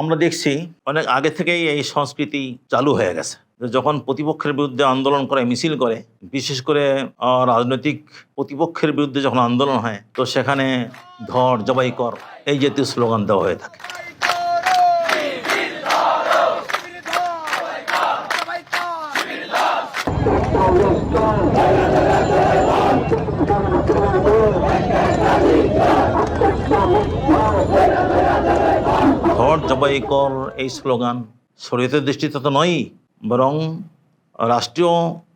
আমরা দেখছি অনেক আগে থেকেই এই সংস্কৃতি চালু হয়ে গেছে। যখন প্রতিপক্ষের বিরুদ্ধে আন্দোলন করে, মিছিল করে, বিশেষ করে রাজনৈতিক প্রতিপক্ষের বিরুদ্ধে যখন আন্দোলন হয়, তো সেখানে ধর জবাই কর এই জাতীয় স্লোগান দেওয়া হয়ে থাকে। ধর জবাই কর এই স্লোগান। শরীয়তের দৃষ্টিতে তো নয়ই, বরং রাষ্ট্রীয়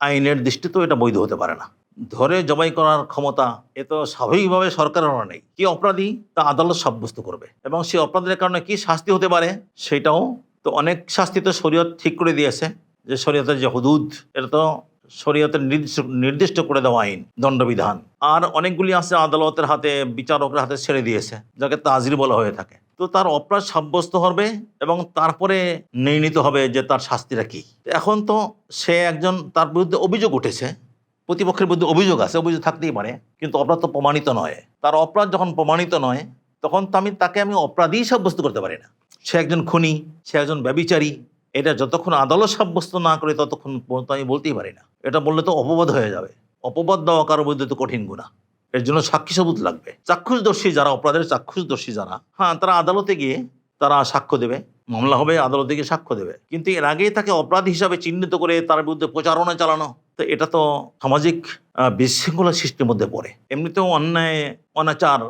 আইনের দৃষ্টিতেও এটা বৈধ হতে পারে না। ধরে জবাই করার ক্ষমতা এ তো স্বাভাবিকভাবে সরকারেরও নেই। কি অপরাধী তা আদালত সাব্যস্ত করবে। এবং সেই অপরাধের কারণে কি শাস্তি হতে পারে সেটাও তো অনেক শাস্তি তো শরীয়ত ঠিক করে দিয়েছে, যে শরীয়তের যে হুদুদ, এটা তো শরীয়তের নির্দিষ্ট নির্দিষ্ট করে দেওয়া আইন, দণ্ডবিধান। আর অনেকগুলি আছে আদালতের হাতে, বিচারকের হাতে ছেড়ে দিয়েছে, যাকে তাজরি বলা হয়ে থাকে। তো তার অপরাধ সাব্যস্ত হবে এবং তারপরে নির্ণীত হবে যে তার শাস্তিটা কি। এখন তো সে একজন তার বিরুদ্ধে অভিযোগ উঠেছে, প্রতিপক্ষের বিরুদ্ধে অভিযোগ আছে, অভিযোগ থাকতেই পারে, কিন্তু অপরাধ তো প্রমাণিত নয়। তার অপরাধ যখন প্রমাণিত নয়, তখন তো আমি তাকে আমি অপরাধী সাব্যস্ত করতে পারি না। সে একজন খুনি, সে একজন ব্যবিচারী, এটা যতক্ষণ আদালত সাব্যস্ত না করে ততক্ষণ পর্যন্ত আমি বলতেই পারি না। এটা বললে তো অপবাদ হয়ে যাবে। অপবাদ দেওয়া কারোর বিরুদ্ধে তো কঠিন গুণা এর জন্য সাক্ষী সবুত লাগবে। চাক্ষুষদর্শী যারা, অপরাধের চাক্ষুষদর্শী যারা হ্যাঁ তারা আদালতে গিয়ে তারা সাক্ষ্য দেবে। মামলা হবে, আদালতে গিয়ে সাক্ষ্য দেবে। কিন্তু এর আগেই তাকে অপরাধ হিসাবে চিহ্নিত করে তার বিরুদ্ধে প্রচারণা চালানো, তো এটা তো সামাজিক বিশৃঙ্খলা সৃষ্টির মধ্যে পড়ে। এমনিতেও অন্যায়, অনাচার,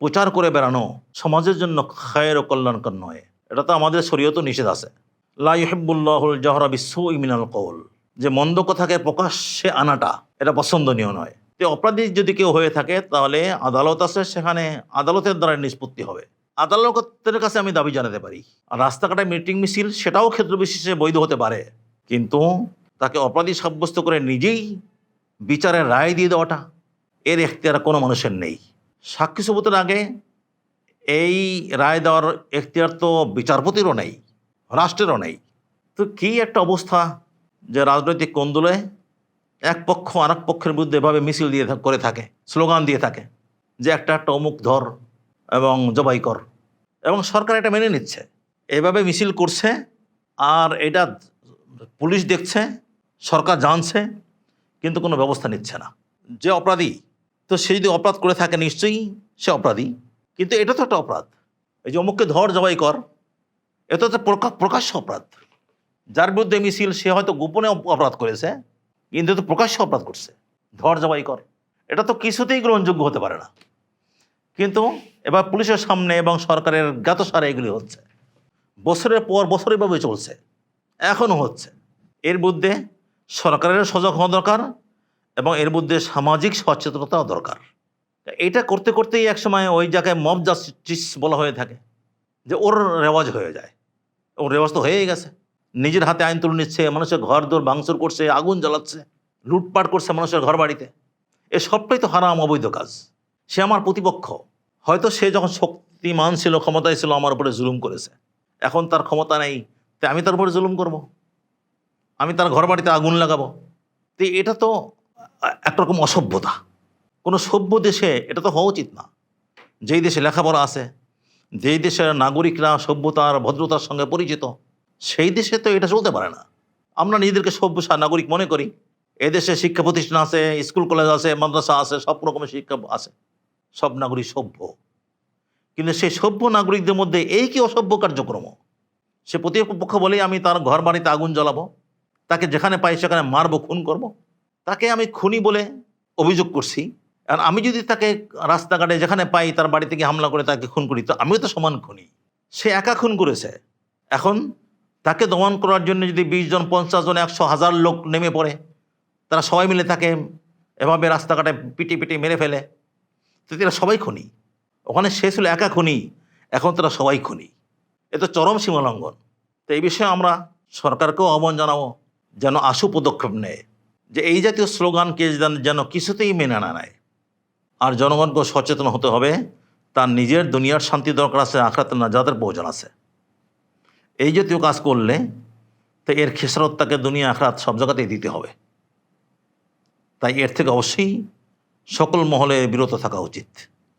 প্রচার করে বেড়ানো সমাজের জন্য খায়ের ও কল্যাণকর নয়। এটা তো আমাদের শরীয়ত নিষেধ আছে। লাইহিবুল্লাহুল জহরা বিশ্ব ইমিনাল কৌল যে মন্দ কথাকে প্রকাশ্যে আনাটা, এটা পছন্দনীয় নয়। তো অপরাধী যদি কেউ হয়ে থাকে, তাহলে আদালত আছে, সেখানে আদালতের দ্বারা নিষ্পত্তি হবে। আদালতের কাছে আমি দাবি জানাতে পারি। আর রাস্তাঘাটে মিটিং মিছিল, সেটাও ক্ষেত্র বিশেষে বৈধ হতে পারে। কিন্তু তাকে অপরাধী সাব্যস্ত করে নিজেই বিচারের রায় দিয়ে দেওয়াটা, এর এখতিয়ার কোনো মানুষের নেই। সাক্ষী সবুতের আগে এই রায় দেওয়ার এখতিয়ার তো বিচারপতিরও নেই, রাষ্ট্রেরও নেই। তো কী একটা অবস্থা যে রাজনৈতিক কোন্দলে এক পক্ষ আর এক পক্ষের বিরুদ্ধে এভাবে মিছিল দিয়ে করে থাকে, স্লোগান দিয়ে থাকে, যে একটা একটা অমুক ধর এবং জবাই কর। এবং সরকার এটা মেনে নিচ্ছে। এভাবে মিছিল করছে আর এটা পুলিশ দেখছে, সরকার জানছে, কিন্তু কোনো ব্যবস্থা নিচ্ছে না। যে অপরাধী, তো সে যদি অপরাধ করে থাকে নিশ্চয়ই সে অপরাধী। কিন্তু এটা তো একটা অপরাধ। এই যে অমুককে ধর, জবাই কর, এটা তো প্রকাশ্য অপরাধ। যার বিরুদ্ধে মিছিল, সে হয়তো গোপনে অপরাধ করেছে কিন্তু তো প্রকাশ্য অপরাধ করছে। ধর জবাই কর। এটা তো কিছুতেই গ্রহণযোগ্য হতে পারে না। কিন্তু এবার পুলিশের সামনে এবং সরকারের জ্ঞাতসারে এগুলি হচ্ছে। বছরের পর বছর এভাবে চলছে। এখনও হচ্ছে। এর বিরুদ্ধে সরকারের সজাগ হওয়া দরকার এবং এর মধ্যে সামাজিক সচেতনতাও দরকার। এটা করতে করতেই একসময় ওই জায়গায় মব জাস্টিস বলা হয়ে থাকে যে ওর রেওয়াজ হয়ে যায়। ওর রেওয়াজ তো হয়েই গেছে। নিজের হাতে আইন তুলে নিচ্ছে, মানুষের ঘর দোর ভাঙচুর করছে, আগুন জ্বালাচ্ছে, লুটপাট করছে মানুষের ঘর বাড়িতে এ সবটাই তো হারাম, অবৈধ কাজ। সে আমার প্রতিপক্ষ। হয়তো সে যখন শক্তিমান ছিল, ক্ষমতায় ছিল, আমার উপরে জুলুম করেছে। এখন তার ক্ষমতা নেই তাই আমি তার উপরে জুলুম করব। আমি তার ঘর বাড়িতে আগুন লাগাবো? তো এটা তো একরকম অসভ্যতা। কোনো সভ্য দেশে এটা তো হওয়া উচিত না। যেই দেশে লেখাপড়া আছে, যেই দেশের নাগরিকরা সভ্যতার, ভদ্রতার সঙ্গে পরিচিত সেই দেশে তো এটা চলতে পারে না। আমরা নিজেদেরকে সভ্য নাগরিক মনে করি। এদেশে শিক্ষা প্রতিষ্ঠান আছে, স্কুল, কলেজ আছে, মাদ্রাসা আছে, সব রকমের শিক্ষা আছে। সব নাগরিক সভ্য। কিন্তু সেই সভ্য নাগরিকদের মধ্যে এই কি অসভ্য কার্যক্রম? সে প্রতিপক্ষ বলেই আমি তার ঘর বাড়িতে আগুন জ্বালাবো। তাকে যেখানে পাই সেখানে মারবো, খুন করব। তাকে আমি খুনি বলে অভিযোগ করছি। আর আমি যদি তাকে রাস্তাঘাটে যেখানে পাই তার বাড়িতে গিয়ে হামলা করে তাকে খুন করি, তো আমিও তো সমান খুনি। সে একা খুন করেছে। এখন তাকে দমন করার জন্য যদি বিশ জন, পঞ্চাশ জন, একশো হাজার লোক নেমে পড়ে, তারা সবাই মিলে তাকে এভাবে রাস্তাঘাটে পিটি পিটি মেরে ফেলে। তো তারা সবাই খুনি। ওখানে সে ছিল একা খুনি, এখন তারা সবাই খুনি। এ তো চরম সীমালঙ্ঘন। তো এই বিষয়ে আমরা সরকারকেও আহ্বান জানাব, যেন আশু পদক্ষেপ নেয়, যে এই জাতীয় স্লোগানকে যেন কিছুতেই মেনে না নেয়। আর জনগণকেও সচেতন হতে হবে, তার নিজের দুনিয়ার শান্তি দরকার আছে, আখড়াতে না যাদের প্রয়োজন আছে। এই জাতীয় কাজ করলে তো এর খেসারত তাকে দুনিয়া, আখরাত সব জায়গাতেই দিতে হবে। তাই এর থেকে অবশ্যই সকল মহলে বিরত থাকা উচিত।